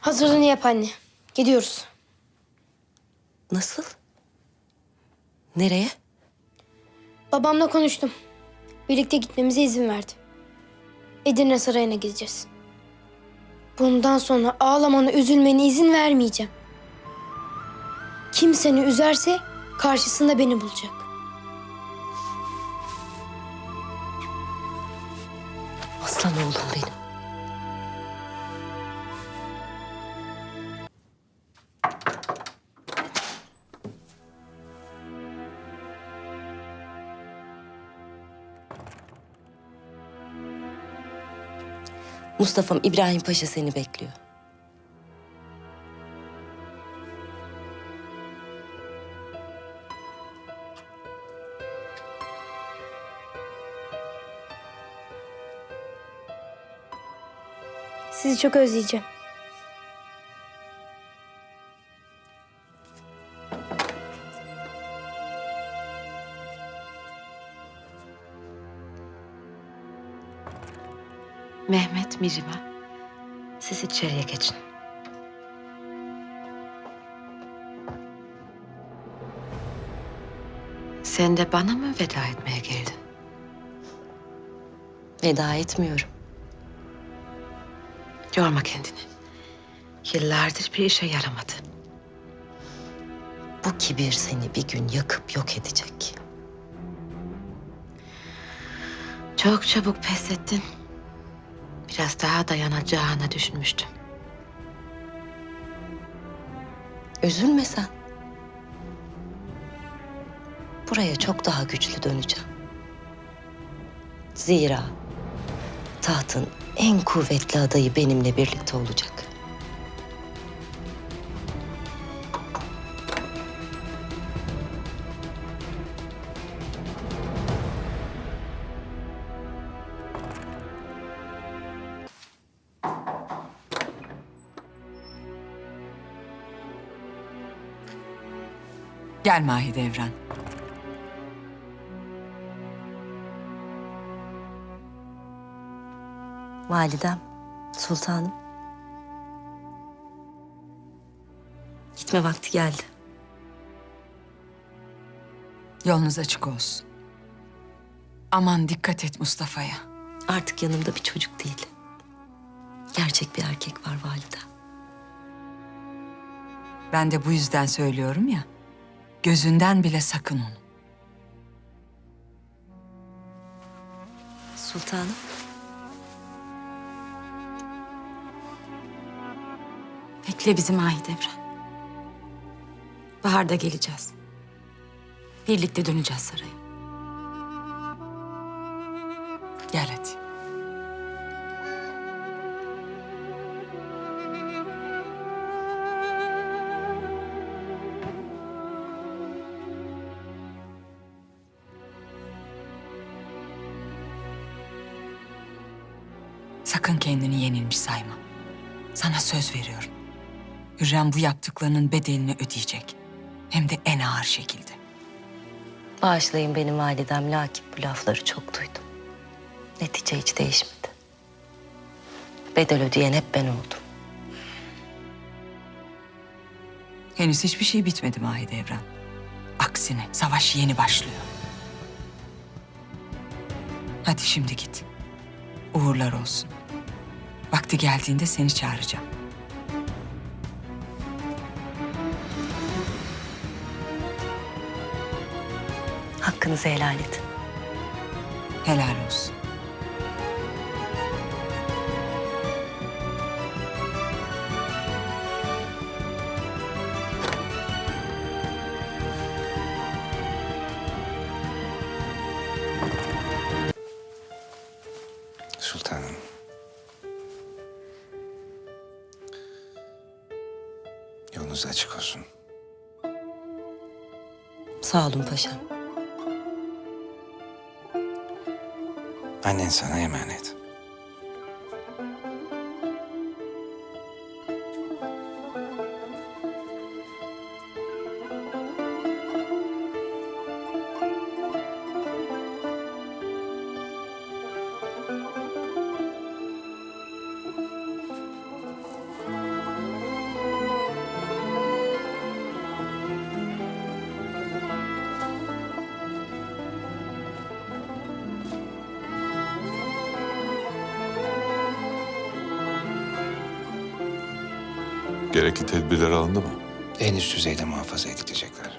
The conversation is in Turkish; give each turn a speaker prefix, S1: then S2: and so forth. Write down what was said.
S1: Hazırlığını yap anne. Gidiyoruz.
S2: Nasıl? Nereye?
S1: Babamla konuştum. Birlikte gitmemize izin verdi. Edirne Sarayı'na gideceğiz. Bundan sonra ağlamana, üzülmene izin vermeyeceğim. Kim seni üzerse karşısında beni bulacak.
S2: Aslan oğlum benim. Mustafa'm İbrahim Paşa seni bekliyor.
S1: Sizi çok özleyeceğim.
S3: Mehmet, Mihrimah. Siz içeriye geçin. Sen de bana mı veda etmeye geldin?
S2: Veda etmiyorum.
S3: Yorma kendini. Yıllardır bir işe yaramadı.
S2: Bu kibir seni bir gün yakıp yok edecek.
S3: Çok çabuk pes ettin. Biraz daha dayanacağını düşünmüştüm.
S2: Üzülme sen. Buraya çok daha güçlü döneceğim. Zira tahtın en kuvvetli adayı benimle birlikte olacak.
S4: Gel Mahidevran.
S2: Validem, sultanım. Gitme vakti geldi.
S4: Yolunuz açık olsun. Aman dikkat et Mustafa'ya.
S2: Artık yanımda bir çocuk değil. Gerçek bir erkek var valide.
S4: Ben de bu yüzden söylüyorum ya. Gözünden bile sakın onu.
S2: Sultanım.
S3: Bekle bizi Mahidevran. Baharda geleceğiz. Birlikte döneceğiz saraya.
S4: Gel hadi. Sakın kendini yenilmiş sayma. Sana söz veriyorum. Hürrem bu yaptıklarının bedelini ödeyecek. Hem de en ağır şekilde.
S2: Bağışlayın benim validem lakin bu lafları çok duydum. Netice hiç değişmedi. Bedel ödeyen hep ben oldum.
S4: Henüz hiçbir şey bitmedi Mahidevran. Aksine savaş yeni başlıyor. Hadi şimdi git. Uğurlar olsun. Vakti geldiğinde seni çağıracağım.
S2: Hakkınızı helal edin.
S4: Helal olsun.
S5: Yolunuz açık olsun.
S2: Sağ olun paşam.
S5: Annen sana emanet.
S6: Gerekli tedbirler alındı mı?
S5: En üst düzeyde muhafaza edilecekler.